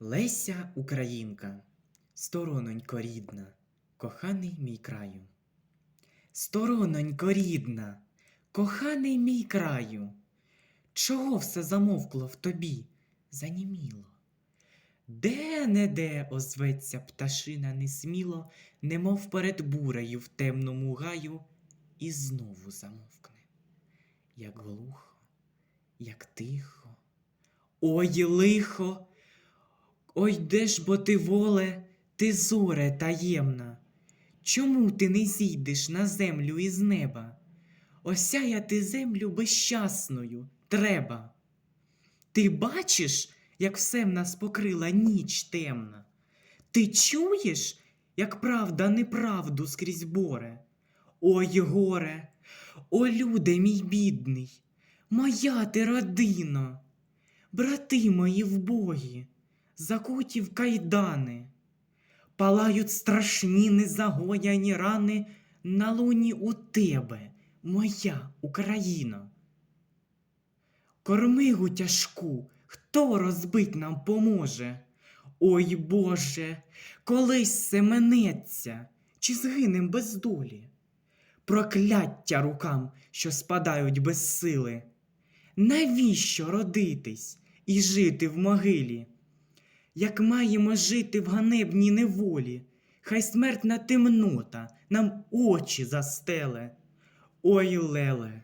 Леся Українка, сторононько рідна, коханий мій краю. Сторононько рідна, коханий мій краю, чого все замовкло в тобі, заніміло? Де не де озветься пташина несміло, немов перед бурею в темному гаю, і знову замовкне, як глухо, як тихо. Ой, лихо! Ой, де ж бо ти воле, ти зоре таємна? Чому ти не зійдеш на землю із неба? Осяяти землю безщасною треба. Ти бачиш, як все в нас покрила ніч темна? Ти чуєш, як правда неправду скрізь боре? Ой, горе, о люде мій бідний, моя ти родино, брати мої вбогі, закуті в кайдани, палають страшні незагояні рани на луні у тебе, моя Україно. Кормигу тяжку, хто розбить нам поможе? Ой Боже, колись семенеться, чи згинем без долі? Прокляття рукам, що спадають без сили. Навіщо родитись і жити в могилі? Як маємо жити в ганебній неволі, хай смертна темнота нам очі застеле. Ой, леле,